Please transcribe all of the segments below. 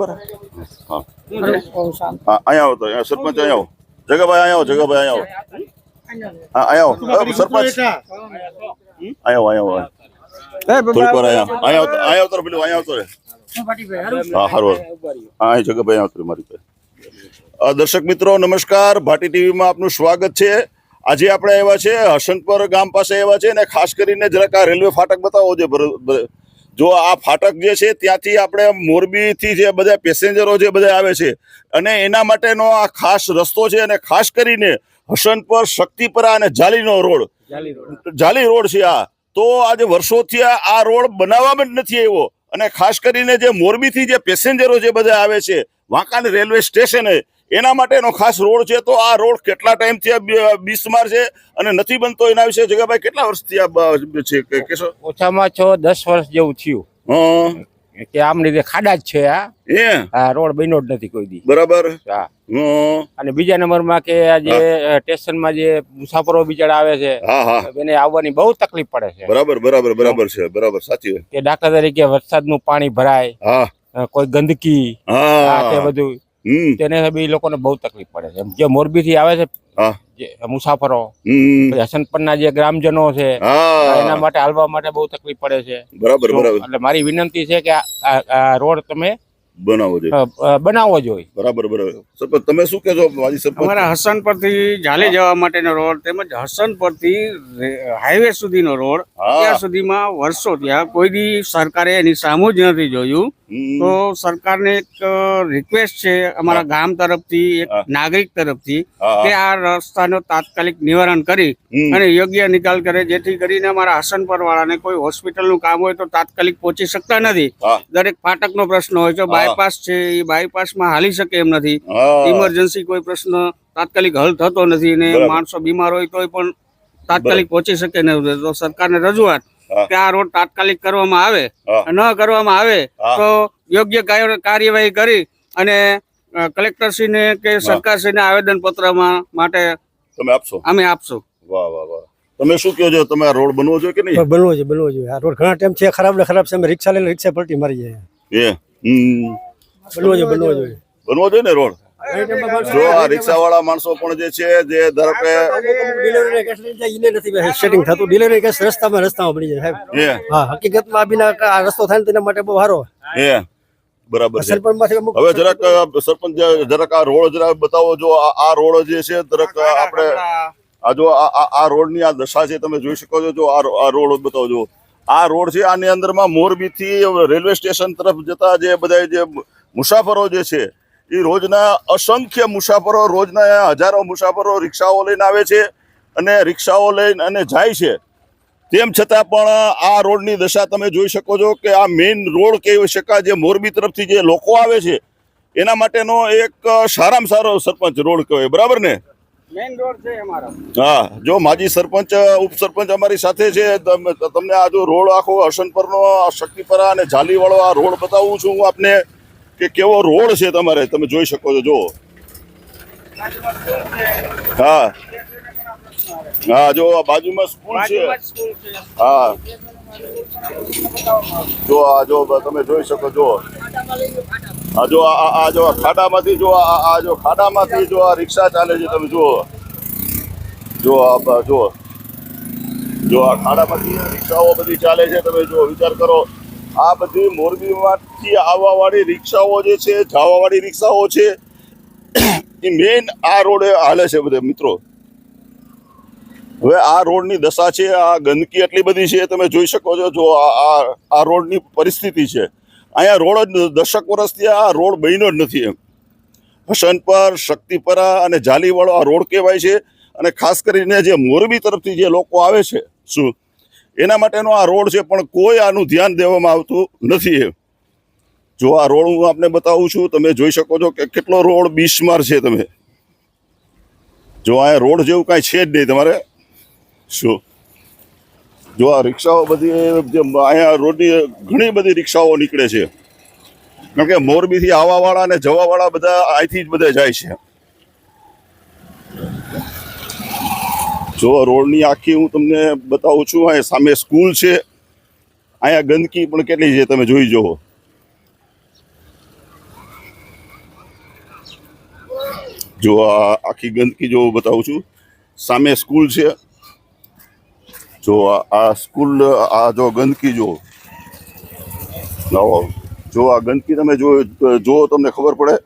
બરાબર? હા. અહીંયા આવો તો સરપંચ અહીંયા આવો. જગાભાઈ અહીંયા આવો જગાભાઈ અહીંયા આવો. હા અહીંયા આવો. સરપંચ. આયો આયો આવો થોડીક વાર અહીંયા. અહીંયા આવતો અહીંયા આવતો પેલું અહીંયા આવતો. હા હારો. હા અહીં જગાભાઈ આવતો મારી પાસે. દર્શક મિત્રો નમસ્કાર. ભાટી ટીવીમાં આપનું સ્વાગત છે. આજે આપણે આવ્યા છે હસનપર ગામ પાસે આવ્યા છે અને ખાસ કરીને જરાક આ રેલવે ફાટક બતાવો છે જો આ ફાટક જે છે ત્યાંથી આપણે મોરબીથી જે બધા પેસેન્જરો જે બધા આવે છે અને એના માટેનો આ ખાસ રસ્તો છે અને ખાસ કરીને હસનપર શક્તિપરા અને જાલીનો રોડ. જાલી રોડ. છે આ. તો આજે વર્ષોથી આ રોડ બનાવવામાં જ નથી આવ્યો. અને ખાસ કરીને જે મોરબીથી જે પેસેન્જરો જે બધા આવે છે વાંકાને રેલવે સ્ટેશને એના માટેનો ખાસ રોડ છે. તો આ રોડ કેટલા ટાઈમથી આ બિસ્માર છે અને નથી બનતો એના વિશે જગાભાઈ કેટલા વર્ષથી આ છે? કેશો ઓછામાં છ દસ વર્ષ જેવું થયું. હં, કે આમ રીતે ખાડા જ છે આ. આ રોડ બન્યો જ નથી કોઈ દી. બરાબર. હા. અને બીજા નંબરમાં કે આ જે સ્ટેશનમાં જે મુસાફરો બિચારા આવે છે એને આવવાની બહુ તકલીફ પડે છે. બરાબર બરાબર બરાબર છે બરાબર સાચી કે દાખલા તરીકે વરસાદનું પાણી ભરાય હા. કોઈ ગંદકી આ તે બધું. તેને બી લોકોને બહુ તકલીફ પડે છે. જે મોરબી થી આવે છે જે મુસાફરો હસનપરના જે ગ્રામજનો છે એના માટે હાલવા માટે બહુ તકલીફ પડે છે. બરાબર બરાબર. એટલે મારી વિનંતી છે કે આ રોડ તમે બનાવો અ, બનાવવો જોઈએ. બરાબર બરાબર. સરપંચ તમે શું કહેજો માજી સરપંચ? અમારા હસન પરથી ઝાલી જવા માટેનો રોડ તેમજ હસન પરથી હાઈવે સુધીનો રોડ ત્યાં સુધીમાં વર્ષો ત્યાં કોઈ દી સરકારે એની સામું જ નથી જોયું. તો સરકારને એક રિક્વેસ્ટ છે અમારા ગામ તરફથી એક નાગરિક તરફથી કે. આ રસ્તાનો તાત્કાલિક નિવારણ કરી અને યોગ્ય નિકાલ કરે જેથી કરીને અમારા હસનપર વાળાને કોઈ હોસ્પિટલનું કામ હોય તો તાત્કાલિક પહોંચી શકતા નથી. દરેક ફાટકનો પ્રશ્ન હોય છે હા. બાયપાસ છે એ બાયપાસમાં હાલી શકે એમ નથી. ઇમરજન્સી કોઈ પ્રશ્ન તાત્કાલિક હલ થતો નથી ને માણસો બીમાર હોય તોય પણ તાત્કાલિક પહોંચી શકે ને તો સરકારને રજૂઆત કે આ રોડ તાત્કાલિક કરવામાં આવે ન કરવામાં આવે તો યોગ્ય કાર્યવાહી કરી અને કલેક્ટરશ્રીને કે સરકારશ્રીને આવેદન પત્રમાં માટે તમે આપશો? અમે આપશું. વાહ વાહ વાહ. તમે શું કહો છો? તમે આ રોડ બનવો જોઈએ કે નહીં? બનવો જોઈએ બનવો જોઈએ. આ રોડ ઘણા ટાઈમ છે ખરાબ ને ખરાબ છે અમે રિક્ષા લઈને રિક્ષા પલટી મારી જાય. હમ. બનવો જોઈએ બનવો જોઈએ. બનવો જોઈએ ને રોડ? જો આ રિક્ષા વાળા માણસો પણ જે છે જે ધારો કે ડિલિવરી કેસ લઈને નથી સેટિંગ થતું. ડિલિવરી કેસ રસ્તામાં રસ્તામાં પડી જાય સાહેબ. હા. હકીકતમાં આ આ રસ્તો થાય ને તેના માટે બહુ સારો. એ બરાબર છે. હવે જરાક સરપંચ જરાક આ રોડ જરાક બતાવો. જો આ આ રોડ જે છે જરાક આપણે આ જો આ રોડની આ દશા છે તમે જોઈ શકો છો. જો આ આ રોડ બતાવો જો. આ રોડ છે, આની અંદરમાં મોરબીથી રેલવે સ્ટેશન તરફ જતા જે બધા જે મુસાફરો જે છે, એ રોજના અસંખ્ય મુસાફરો, રોજના હજારો મુસાફરો રિક્ષાઓ લઈને આવે છે અને રિક્ષાઓ લઈને અને જાય છે. તેમ છતાં પણ આ રોડની દશા તમે જોઈ શકો છો કે આ મેઇન રોડ કહી શકાય જે મોરબી તરફથી જે લોકો આવે છે, એના માટેનો એક સારામાં સારો સરપંચ રોડ કહેવાય, બરાબર ને? મેઇન રોડ છે અમારો. હા જો માજી સરપંચ ઉપસરપંચ અમારી સાથે છે તમ- તમને આ જો રોડ આખો હસનપરનો શક્તિપરા અને જાલીવાળો આ રોડ બતાવું છું હું આપને કે કેવો રોડ છે તમારે તમે જોઈ શકો છો જો હા. હા જો આ બાજુમાં સ્કૂલ છે. સ્કૂલ છે. હા. જો આ જો તમે જોઈ શકો છો આ જો આ આ- જો ખાડામાંથી જો આ જો ખાડામાંથી જો આ રિક્ષા ચાલે છે, તમે જુઓ. જો બ- જો. આ ખાડામાંથી રિક્ષાઓ બધી ચાલે છે, તમે જો વિચાર કરો. આ બધી મોરબીમાંથી આવવાવાળી રિક્ષાઓ જે છે, જવાવાળી રિક્ષાઓ છે, એ મેઇન આ રોડે હાલે છે બધે, મિત્રો. હવે આ રોડની દશા છે, આ ગંદકી એટલી બધી છે, તમે જોઈ શકો છો, જો આ- આ રોડની પરિસ્થિતિ છે. અહીંયા રોડ જ દશક વર્ષથી આ રોડ બન્યો જ નથી એમ. હસનપર શક્તિપરા અને જાલીવાળો આ રોડ કહેવાય છે. અને ખાસ કરીને જે મોરબી તરફથી જે લોકો આવે છે, શું? એના માટેનો આ રોડ છે, પણ કોઈ આનું ધ્યાન દેવામાં આવતું નથી એમ. જો આ રોડ હું આપને બતાવું છું, તમે જોઈ શકો છો કે કેટલો રોડ બિસ્માર છે તમે. જો અહીંયા રોડ જેવું કાંઈ છે જ નહીં તમારે. શું? જો આ રિક્ષાઓ બધી જે અહીંયા રોડની ઘણી બધી રિક્ષાઓ નીકળે છે. કારણ કે મોરબીથી આવવાવાળા અને જવાવાળા બધા અહીંથી જ બધા જાય છે. જો રોડની આખી હું તમને બતાવું છું, અહીંયા સામે સ્કૂલ છે. અહીંયા ગંદકી પણ કેટલી છે, તમે જોઈ જુઓ. જો આ આખી ગંદકી જો બતાવું છું, સામે સ્કૂલ છે. જો આ- સ્કૂલ, આ જો ગંદકી જો જો આ ગંદકી તમે જો જો તમને ખબર પડે?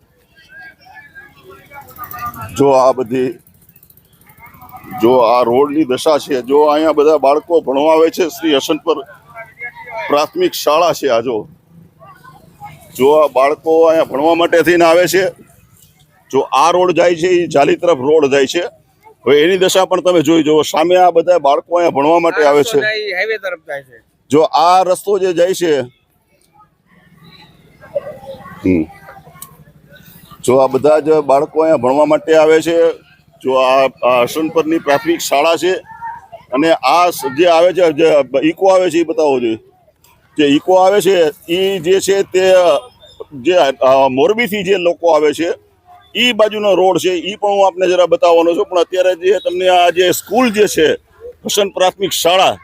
જો આ બધી જો આ રોડની દશા છે, જો અહીંયા બધા બાળકો ભણવા આવે છે શ્રી હસનપર પ્રાથમિક શાળા છે આ જો. જો આ બાળકો અહીંયા ભણવા માટે થઈને આવે છે, જો આ રોડ જાય છે એ જાલી તરફ રોડ જાય છે. હવે એની દશા પણ તમે જોઈ જુઓ. સામે આ બધા બાળકો અહીંયા ભણવા માટે આવે છે. હાઈવે તરફ જાય છે. જો આ રસ્તો જે જાય છે. જો આ બધા જ બાળકો અહીંયા ભણવા માટે આવે છે જો આ હસનપરની પ્રાથમિક શાળા છે અને આ જે આવે છે જે ઇકો આવે છે એ બતાવો જોઈએ જે ઇકો આવે છે એ જે છે તે જે મોરબીથી જે લોકો આવે છે એ બાજુનો રોડ છે એ પણ હું આપને જરા બતાવવાનો છું. પણ અત્યારે જે તમને આ જે સ્કૂલ જે છે હસન પ્રાથમિક શાળા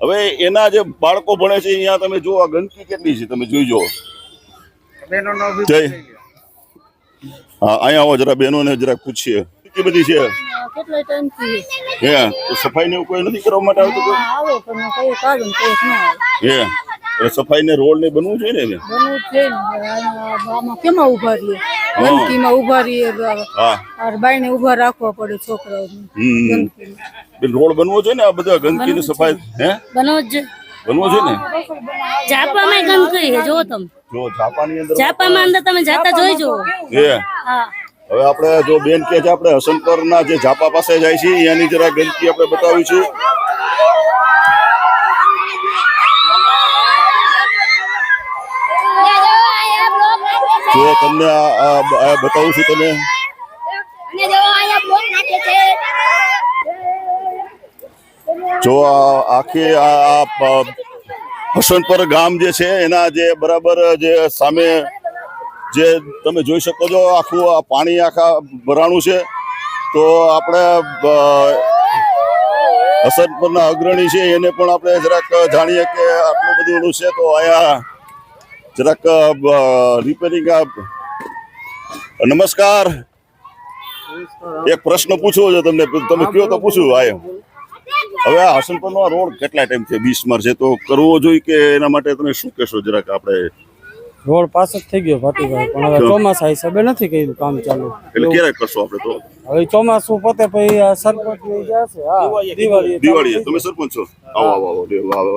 હવે એના જે બાળકો ભણે છે અહીંયા તમે જો આ ગંદકી કેટલી છે તમે જોઈ જુઓ. હા અહીંયા આવો જરા બહેનોને જરા પૂછીએ. કેટલી બધી છે? કેટલો ટાઈમથી? હે તો સફાઈ ને એવું કોઈ નથી કરવા માટે આવતું હે. સફાઈ ને રોડ ને બનવું જોઈએ ને એને? બનવું છે ને. કેમાં ઊભા રહીએ? ગંદકીમાં ઊભા રહીએ હા. আর ઊભા રાખવા પડે છોકરાઓને. રોડ બનવો જોઈએ ને આ બધા ગંદકી ને સફાઈ? હે? બનવો જ બનવો જોઈએ ને? જાપામાં ગંદકી છે જો તમે. જો ઝાપાની અંદર જાપામાં અંદર તમે જાતા જોઈ જુઓ. હે. હા. હવે આપણે જો બેન કે છે આપણે હસનપર ના જે ઝાપા પાસે જાય છે એની જરા ગંદકી આપણે બતાવી છે જો તમને બતાવું છું તમે. જો આ આખી આ હસનપર ગામ જે છે એના જે બરાબર જે સામે જે તમે જોઈ શકો છો આખું આ પાણી આખા ભરાણું છે. તો આપણે હસનપરના અગ્રણી છે એને પણ આપણે જરાક જાણીએ કે આટલું બધું છે તો અહીંયા જરાક રિપેરિંગ નમસ્કાર. એક પ્રશ્ન પૂછવો છે તમને. તમે કયો તો પૂછ્યું આ એમ હવે આ હસનપરનો રોડ કેટલા ટાઈમ છે બીસમાર છે તો કરવો જોઈએ કે એના માટે તમે શું કહેશો? જરાક આપણે રોડ પાસ જ થઈ ગયો ભાટીભાઈ. પણ હવે ચોમાસા હિસાબે નથી કર્યું કામ ચાલુ. એટલે ક્યારે કરશો આપણે તો? હવે ચોમાસું પતે પછી આ સરપંચની જશે. હા દિવાળી દિવાળીએ તમે સરપંચ છો? આવો આવો આવો આવો.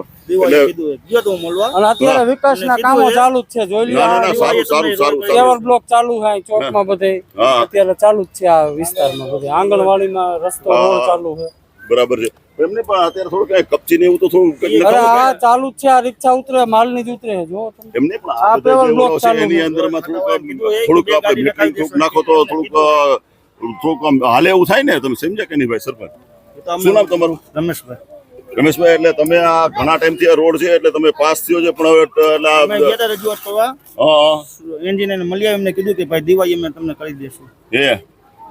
અને અત્યારે વિકાસના કામો ચાલુ જ છે જોઈ લો ના ના ના સારું સારું સારું કેવર બ્લોક ચાલુ છે ચોકમાં બધે. અત્યારે ચાલુ જ છે આ વિસ્તારમાં બધે. આંગણવાડીમાં રસ્તો ચાલુ છે. બરાબર છે. એમને પણ અત્યારે થોડું કઈ કપચી ને એવું તો થોડું આ ચાલુ જ છે આ રિક્ષા ઉતરે માલની જ ઉતરે જો એમને પણ આ બ્લોક ચાલુ એની છે. અંદરમાં થોડુંક થોડુંક આપણે મીટરિંગ થોડુંક નાખો તો થોડુંક થોડુંક આમ હાલે એવું થાય ને તમે સમજ્યા કે નહીં ભાઈ સરપંચ? શું નામ તમારું? રમેશભાઈ. રમેશભાઈ એટલે તમે આ ઘણા ટાઈમથી આ રોડ છે એટલે તમે પાસ થયો છે પણ હવે એટલે રજૂઆત કરવા. એન્જિનિયર મળ્યા એમને કીધું કે ભાઈ દિવાળી અમે તમને કરી દેશું. હે.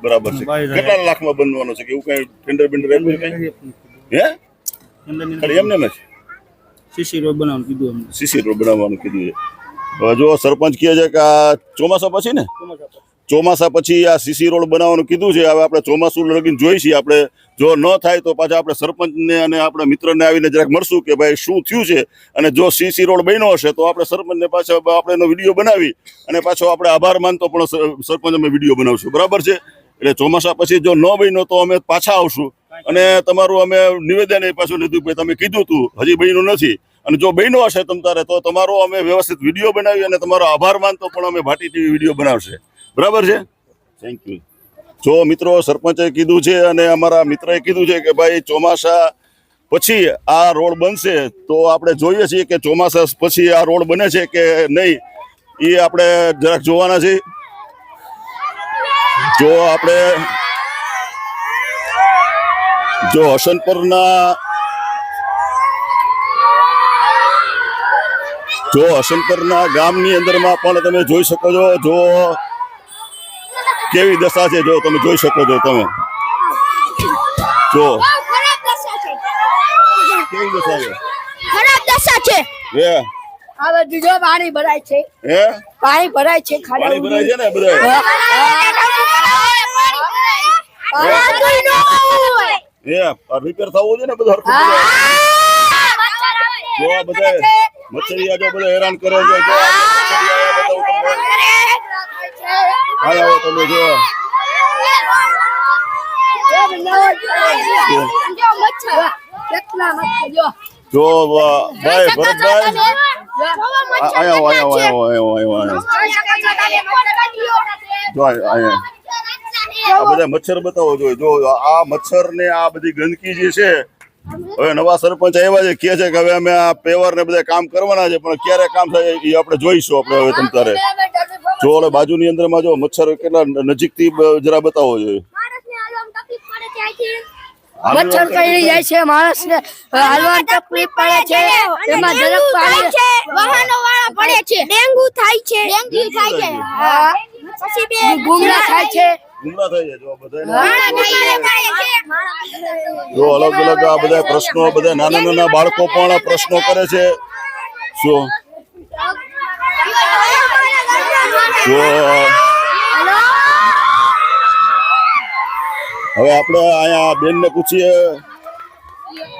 બરાબર છે. કેટલા લાખમાં બનવાનો છે કે એવું કઈ ટેન્ડર બેન્ડર એમ કઈ? હે? ખાલી એમને એમ જ? સીસી રોડ બનાવવાનું કીધું એમને. સીસી રોડ બનાવવાનું કીધું છે. જો સરપંચ કહે છે કે આ ચોમાસા પછી ને? ચોમાસા પછી. આ સીસી રોડ બનાવવાનું કીધું છે. હવે આપણે ચોમાસું લગીને જોઈ છીએ. આપણે જો ન થાય તો પાછા આપણે સરપંચને અને આપણા મિત્રને આવીને જરાક મળશું કે ભાઈ શું થયું છે. અને જો સીસી રોડ બન્યો હશે તો આપણે સરપંચને પાછા આપણે એનો વીડિયો બનાવી અને પાછો આપણે આભાર માનતો પણ સરપંચ અમે વીડિયો બનાવશું. બરાબર છે? એટલે ચોમાસા પછી જો ન બન્યો તો અમે પાછા આવશું. અને તમારું અમે નિવેદન એ પાછું લીધું કે તમે કીધું તું, હજી બન્યું નથી. અને જો બન્યો હશે તમારે તો તમારો અમે વ્યવસ્થિત વીડિયો બનાવી અને તમારો આભાર માનતો પણ અમે ભાટી ટીવી વીડિયો બનાવશે. બરાબર છે? થેન્ક યુ જો મિત્રો, સરપંચે કીધું છે અને અમારા મિત્રએ કીધું છે કે ભાઈ, ચોમાસા પછી આ રોડ બનશે, તો આપણે જોઈએ છીએ કે ચોમાસા પછી આ રોડ બને છે કે નહીં? એ આપણે જરાક જોવાના છે જો આપણે જો હસનપરના જો હસનપરના ગામની અંદરમાં પણ તમે જોઈ શકો છો જો કેવી દશા છે જો તમે જોઈ શકો છો તમે. જો. કેવી દશા છે? ખરાબ દશા છે. હે? આ બધું જો પાણી ભરાય છે. હે? પાણી ભરાય છે ખાલી ભરાય છે ને બધા. એ રિપેર થવું છે ને બધું હરખું બધા મચ્છરિયા જો બધા હેરાન કરે છે આવો તમે જો જો ભાઈ ભરતભાઈ આ- અહીંયા આવો, અહીંયા આવો, અહીંયા આવો, અહીંયા આવો, અહીંયા આવો. જો આ- અહીંયા આ બધા મચ્છર બતાવો જોઈએ. જો આ મચ્છર ને આ બધી ગંદકી જે છે હવે નવા સરપંચ આવ્યા છે કે છે કે હવે અમે આ પેવર ને બધા કામ કરવાના છે પણ ક્યારે કામ થાય એ આપણે જોઈશું આપણે હવે તમ તારે. જો ઓલે બાજુની અંદરમાં જો મચ્છર કેટલા નજીકથી જરા બતાવો જોઈએ. મચ્છર કરી જાય છે માણસ ને હાલવાની તકલીફ પડે છે એમાં ઝડપ છે વાહનો વાળા પડે છે. ડેન્ગ્યુ થાય છે. ડેન્ગ્યુ થાય છે. પછી બે ગુમરા થાય છે. ગુમરા થઈ જાય જો અલગ અલગ આ બધા પ્રશ્નો બધા નાના નાના બાળકો પણ પ્રશ્નો કરે છે. શું જો. હવે આપણે અહીંયા બેન ને પૂછીએ.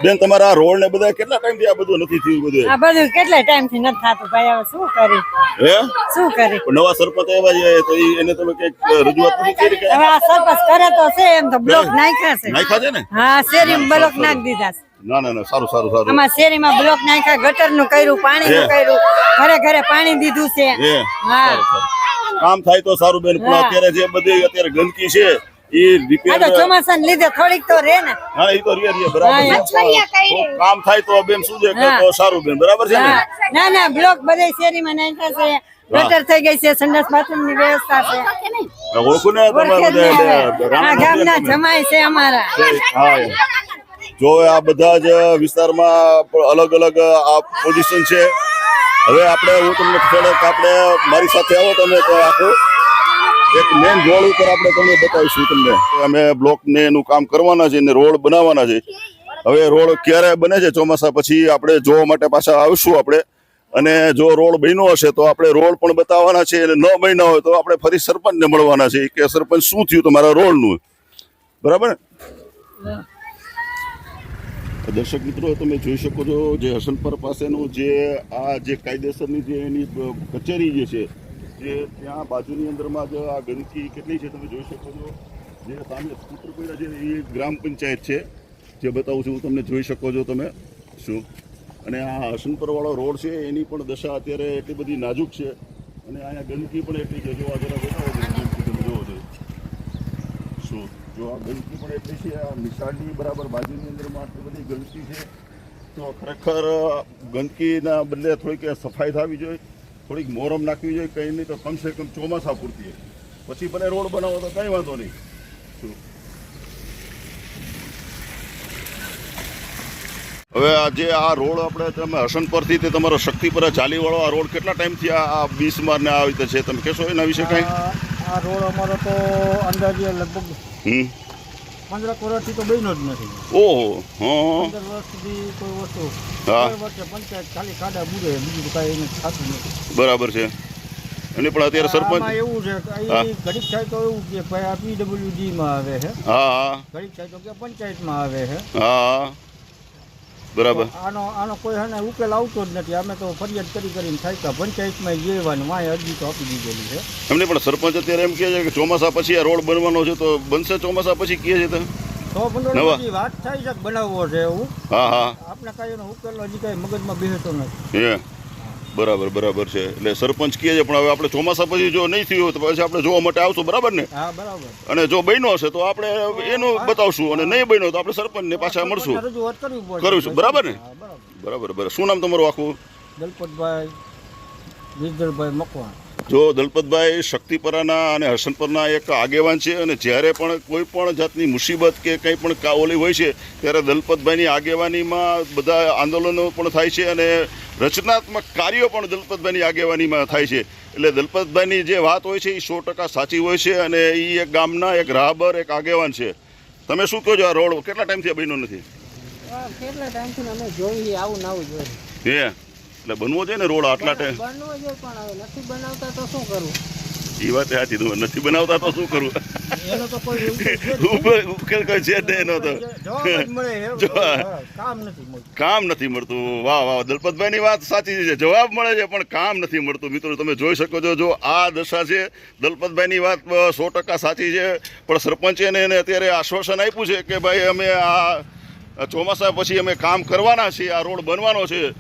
બેન તમારા રોડ ને બધા કેટલા ટાઈમથી આ બધું નથી થયું બધું આ બધું કેટલા ટાઈમથી નથી થતું ભાઈ? હવે શું કરી? હે? શું કરી? નવા સરપંચ આવ્યા છે તો એને તમે કંઈક રજૂઆત નથી કરી હવે આ સરપંચ કરે તો છે એમ તો બ્લોક નાખ્યા છે. નાખ્યા છે ને? હા શેરીમાં બ્લોક નાખી દીધા છે. ના ના ના સારું સારું સારું. આમાં શેરીમાં બ્લોક નાખ્યા ગટરનું કર્યું પાણી નું કર્યું ઘરે ઘરે પાણી દીધું છે. હા. કામ થાય તો સારું બેન પણ અત્યારે જે બધી અત્યારે ગંદકી છે એ રિપેર ચોમાસાને લીધે થોડીક તો રે ને. હા એ તો રિયા રિયા બરાબર કામ થાય તો બેન શું છે? કે તો સારું બેન બરાબર છે ને? ના ના બ્લોક બધે શેરીમાં નાખ્યા છે. ગટર થઈ ગઈ છે સંડાસ બાથરૂમની વ્યવસ્થા છે. ઓળખું ને તમે ઓળખે જ બધા નહીં હવે. બધા આ રામનાથ ગામના જમાય છે અમારા. હા. જો આ બધા જ વિસ્તારમાં અલગ અલગ આ પોઝિશન છે. હવે આપણે હું તમને થોડોક આપણે મારી સાથે આવો તમે તો આખું. એક મેન રોડ ઉપર આપણે તમને બતાવીશું તમને અમે બ્લોકને એનું કામ કરવાના છે રોડ બનાવવાના છે હવે રોડ ક્યારે બને છે ચોમાસા પછી આપણે જોવા માટે પાછા આવીશું આપણે. અને જો રોડ બન્યો હશે તો આપણે રોડ પણ બતાવવાના છે અને ન બન્યા હોય તો આપણે ફરી સરપંચને મળવાના છે કે સરપંચ શું થયું તમારા રોડનું? બરાબર? દર્શક મિત્રો, તમે જોઈ શકો છો જે હસનપર પાસેનું જે આ જે કાયદેસરની જે એની કચેરી જે છે જે ત્યાં બાજુની અંદરમાં જ આ ગંદકી કેટલી છે તમે જોઈ શકો છો. જે સામે સ્કૂટર છે, એ ગ્રામ પંચાયત છે. જે બતાવું છું તમને જોઈ શકો છો તમે. શું? અને આ હસનપરવાળો રોડ છે, એની પણ દશા અત્યારે એટલી બધી નાજુક છે. અને અહીંયા ગંદકી પણ એટલી છે. જો આ જરા બતાવો તમે જોવો છો. શું? જો આ ગંદકી પણ એટલી છે, આ નિશાળની બરાબર બાજુની અંદરમાં આટલી બધી ગંદકી છે, તો ખરેખર ગંદકીના બદલે થોડીક સફાઈ થવી જોઈએ. થોડીક મોરમ નાખવી જોઈએ કંઈ નહીં તો કમસે કમ ચોમાસા પૂરતી પછી ભલે રોડ બનાવો તો કંઈ વાંધો નહીં. હવે આ જે આ રોડ આપણે તમે હસન પરથી તે તમારો શક્તિપરા ચાલીવાળો આ રોડ કેટલા ટાઈમથી આ આ બીસમાર ને આ રીતે છે? તમે કહેશો એના વિશે કંઈ? આ આ રોડ અમારો તો અંદાજે લગભગ હમ. પંદર વર્ષથી તો બન્યો જ નથી. ઓહો હા. પંદર વર્ષ સુધી કોઈ વસ્તુ. વર્ષે પંચાયત ખાલી ખાડા બુરે બીજું કાંઈ એને થતું નથી. બરાબર છે. અને પણ અત્યારે સરપંચ એવું છે. ઘડીક થાય તો એવું કે ભાઈ આ પીડબ્લ્યુડી માં આવે છે. હા હા. ઘડીક થાય તો કે પંચાયતમાં આવે છે. હા. બરાબર. આનો આનો કોઈ હને ઉકેલ આવતો જ નથી. અમે તો ફરિયાદ કરી કરીને થાય પંચાયતમાં જેવાનું માય અરજી તો આપી દીધેલી છે. એમને પણ સરપંચ અત્યારે એમ કહે છે કે ચોમાસા પછી આ રોડ બનવાનો છે તો બનશે ચોમાસા પછી કહે છે તો. તો પંદર વાત થાય છે બનાવવો છે એવું? હા હા. આપણે કાંઈ એનો ઉકેલ હજી કાંઈ મગજમાં બેસતો નથી. બરાબર બરાબર છે. એટલે સરપંચ કહે છે પણ હવે આપણે ચોમાસા પછી જો નહીં થયું તો પછી આપણે જોવા માટે આવશું. બરાબર ને? હા બરાબર. અને જો બન્યો હશે તો આપણે એનું બતાવશું. અને નહીં બન્યો તો આપણે સરપંચને પાછા મળશું. કરીશું, બરાબર ને? બરાબર. બરાબર બરાબર. શું નામ તમારું આખું? દલપતભાઈ વિજયભાઈ મકવાણ. જો દલપતભાઈ શક્તિપરાના અને હસનપરના એક આગેવાન છે અને જ્યારે પણ કોઈ પણ જાતની મુસીબત કે કંઈ પણ કાઓલી હોય છે ત્યારે દલપતભાઈની આગેવાનીમાં બધા આંદોલનો પણ થાય છે અને રચનાત્મક કાર્યો પણ દલપતભાઈની આગેવાનીમાં થાય છે. એટલે દલપતભાઈની જે વાત હોય છે એ સો ટકા સાચી હોય છે અને એ એક ગામના એક રાહબર એક આગેવાન છે. તમે શું કહો છો આ રોડ કેટલા ટાઈમથી બન્યો નથી? કેટલા ટાઈમથી અમે જોઈએ આવું નવું જોઈએ. હે એટલે બનવો જોઈએ ને રોડ આટલા ટાઈમ બનવો જોઈએ પણ હવે નથી બનાવતા તો શું કરવું એ વાત સાચી તું નથી બનાવતા તો શું કરવું ઉકેલ કોઈ છે જ એનો તો. કામ નથી મળતું. વાહ વાહ વાહ દલપતભાઈની વાત સાચી છે. જવાબ મળે છે પણ કામ નથી મળતું. મિત્રો તમે જોઈ શકો છો જો આ દશા છે દલપતભાઈની વાત સો ટકા સાચી છે. પણ સરપંચે એને એને અત્યારે આશ્વાસન આપ્યું છે કે ભાઈ અમે આ ચોમાસા પછી અમે કામ કરવાના છીએ આ રોડ બનવાનો છે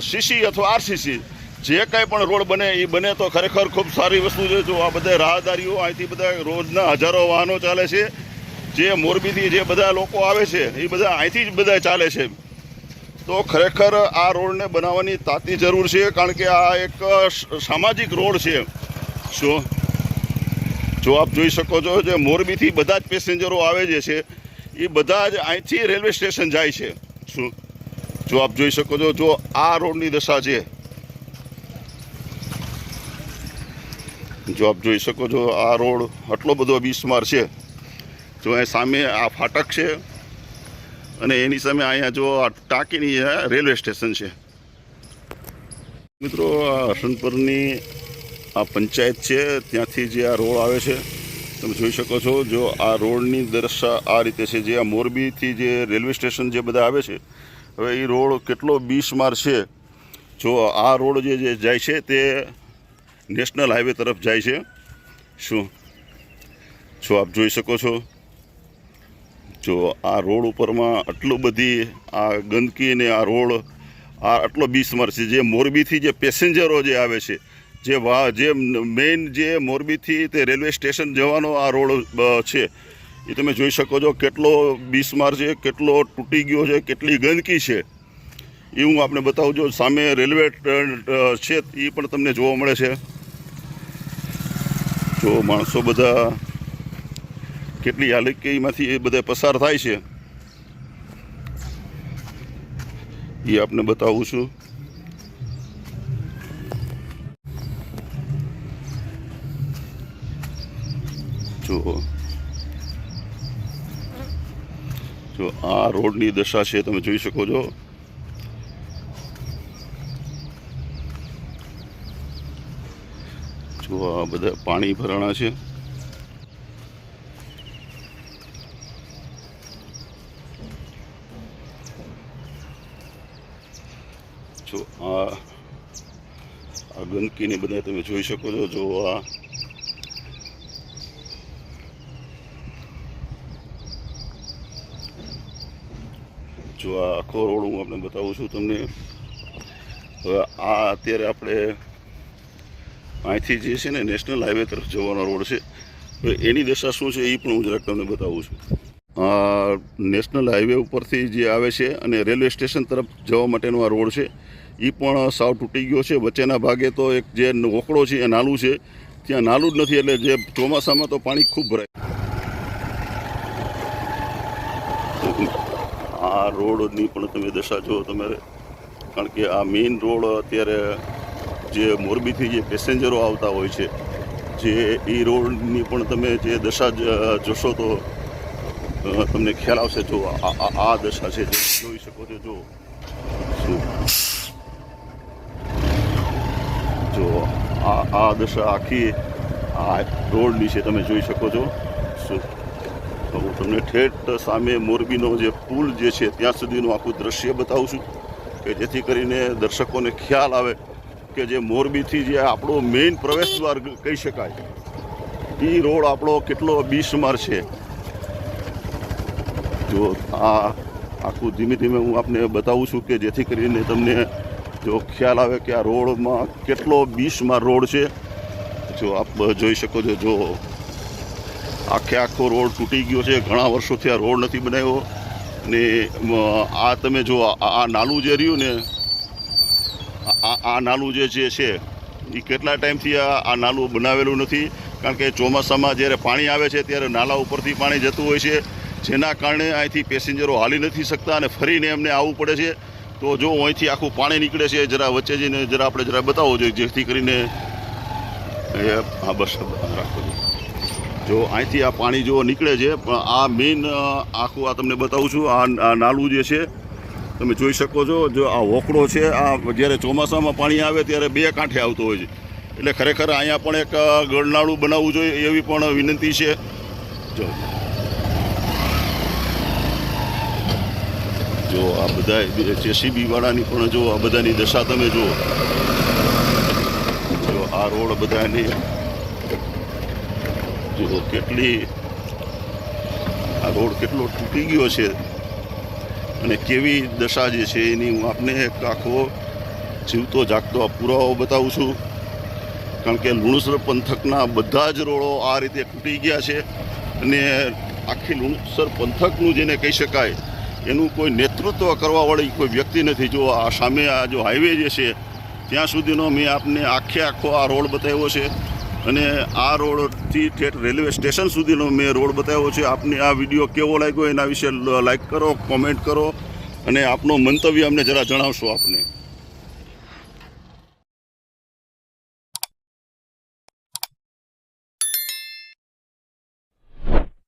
સીસી અથવા આરસીસી. જે કાંઈ પણ રોડ બને એ બને તો ખરેખર ખૂબ સારી વસ્તુ છે. જો આ બધા રાહદારીઓ અહીંથી બધા રોજના હજારો વાહનો ચાલે છે, જે મોરબીથી જે બધા લોકો આવે છે એ બધા અહીંથી જ બધા ચાલે છે. તો ખરેખર આ રોડને બનાવવાની તાતી જરૂર છે, કારણ કે આ એક સામાજિક રોડ છે. શું જો આપ જોઈ શકો છો જે મોરબીથી બધા જ પેસેન્જરો આવે જે છે એ બધા જ અહીંથી રેલવે સ્ટેશન જાય છે. શું? જો આપ જોઈ શકો છો, જો આ રોડની દશા છે જો આપ જોઈ શકો છો. આ રોડ આટલો બધો બિસ્માર છે. જો અહીં સામે આ ફાટક છે અને એની સામે અહીંયા જો આ ટાંકીની રેલવે સ્ટેશન છે. મિત્રો, આ હસનપુરની આ પંચાયત છે. ત્યાંથી જે આ રોડ આવે છે, તમે જોઈ શકો છો. જો આ રોડની દર્શા આ રીતે છે, જે આ મોરબીથી જે રેલવે સ્ટેશન જે બધા આવે છે, હવે એ રોડ કેટલો બીસમાર છે. જો આ રોડ જે જાય છે તે નેશનલ હાઈવે તરફ જાય છે. શું? જો આપ જોઈ શકો છો. જો આ રોડ ઉપરમાં આટલું બધી આ ગંદકી ને આ રોડ, આ આટલો બીસમર છે. જે મોરબીથી જે પેસેન્જરો જે આવે છે, જે વાહ જે મેઇન જે મોરબીથી તે રેલવે સ્ટેશન જવાનો આ રોડ છે. એ તમે જોઈ શકો છો કેટલો બીસમાર છે, કેટલો તૂટી ગયો છે, કેટલી ગંદકી છે. એ હું આપને બતાવું છું. સામે રેલવે છે, એ પણ તમને જોવા મળે છે. જો માણસો બધા કેટલી હાલકીમાંથી એ બધા પસાર થાય છે, એ આપને બતાવું છું. જો જો આ રોડની દશા છે, તમે જોઈ શકો છો. આ બધા પાણી ભરાણા છે. જો આ આ ગંદકીને બધા તમે જોઈ શકો છો, જો આ જો આખો રોડ હું આપણે બતાવું છું તમને. હવે આ અત્યારે આપણે અહીંથી જે છે ને નેશનલ હાઈવે તરફ જવાનો રોડ છે. એની દશા શું છે એ પણ હું જરાક તમને બતાવું છું. નેશનલ હાઈવે ઉપરથી જે આવે છે અને રેલવે સ્ટેશન તરફ જવા માટેનો આ રોડ છે એ પણ સાવ તૂટી ગયો છે. વચ્ચેના ભાગે તો એક જે ઓકળો છે, એ નાલું છે. ત્યાં નાલું જ નથી એટલે જે ચોમાસામાં તો પાણી ખૂબ ભરાય. આ રોડની પણ તમે દશા જુઓ તમારે. કારણ કે આ મેઇન રોડ અત્યારે જે મોરબીથી જે પેસેન્જરો આવતા હોય છે, જે એ રોડની પણ તમે જે દશા જોશો તો તમને ખ્યાલ આવશે. જો આ દશા છે જે જોઈ શકો છો, જો. જો, આ આ દશા આખી આ રોડની છે, તમે જોઈ શકો છો. શું? હું તમને ઠેઠ સામે મોરબીનો જે પુલ જે છે, ત્યાં સુધીનું આખું દ્રશ્ય બતાવું છું, કે જેથી કરીને દર્શકોને ખ્યાલ આવે કે જે મોરબીથી જે આપણો મેઇન પ્રવેશ દ્વાર કહી શકાય, એ રોડ આપણો કેટલો બીસમાર છે. જો આ આખું ધીમે ધીમે હું આપને બતાવું છું કે જેથી કરીને તમને જો ખ્યાલ આવે કે આ રોડમાં કેટલો બીસમાર રોડ છે. જો આપ જોઈ શકો છો, જો આખે આખો રોડ તૂટી ગયો છે. ઘણા વર્ષોથી આ રોડ નથી બનાવ્યો. ને આ તમે જો આ નાલું જે રહ્યું ને આ- નાલું જે જે છે એ કેટલા ટાઈમથી આ નાલું બનાવેલું નથી? કારણ કે ચોમાસામાં જ્યારે પાણી આવે છે, ત્યારે નાલા ઉપરથી પાણી જતું હોય છે. જેના કારણે અહીંથી પેસેન્જરો હાલી નથી શકતા અને ફરીને એમને આવવું પડે છે. તો જો અહીંથી આખું પાણી નીકળે છે, જરા વચ્ચે જઈને જરા આપણે જરા બતાવવો જોઈએ, જેથી કરીને હા, બસ રાખો જો અહીંથી આ પાણી જો નીકળે છે, પણ આ મેઇન આખું આ તમને બતાવું છું આ નાલું જે છે તમે જોઈ શકો છો, જો આ વોકડો છે, આ જ્યારે ચોમાસામાં પાણી આવે ત્યારે બે કાંઠે આવતો હોય છે. એટલે ખરેખર અહીંયા પણ એક ગળનાળું બનાવવું જોઈએ એવી પણ વિનંતી છે. જો. જો આ બધા જેસીબીવાળાની પણ જો આ બધાની દશા તમે જુઓ. જો આ રોડ બધાની જો કેટલી, આ રોડ કેટલો તૂટી ગયો છે. અને કેવી દશા જે છે એની હું આપને એક આખો જીવતો, જાગતો આ પુરાવો બતાવું છું. કારણ કે લુણસર પંથકના બધા જ રોડો આ રીતે તૂટી ગયા છે અને આખી લુણસર પંથકનું જેને કહી શકાય, એનું કોઈ નેતૃત્વ કરવાવાળી કોઈ વ્યક્તિ નથી. જો આ સામે આ જો હાઈવે જે છે, ત્યાં સુધીનો મેં આપને આખે આખો આ રોડ બતાવ્યો છે. અને આ રોડથી ઠેઠ રેલવે સ્ટેશન સુધીનો મેં રોડ બતાવ્યો છે. આપને આ વીડિયો કેવો લાગ્યો એના વિશે લાઇક કરો, કોમેન્ટ કરો અને આપનો મંતવ્ય અમને જરા જણાવશો આપને.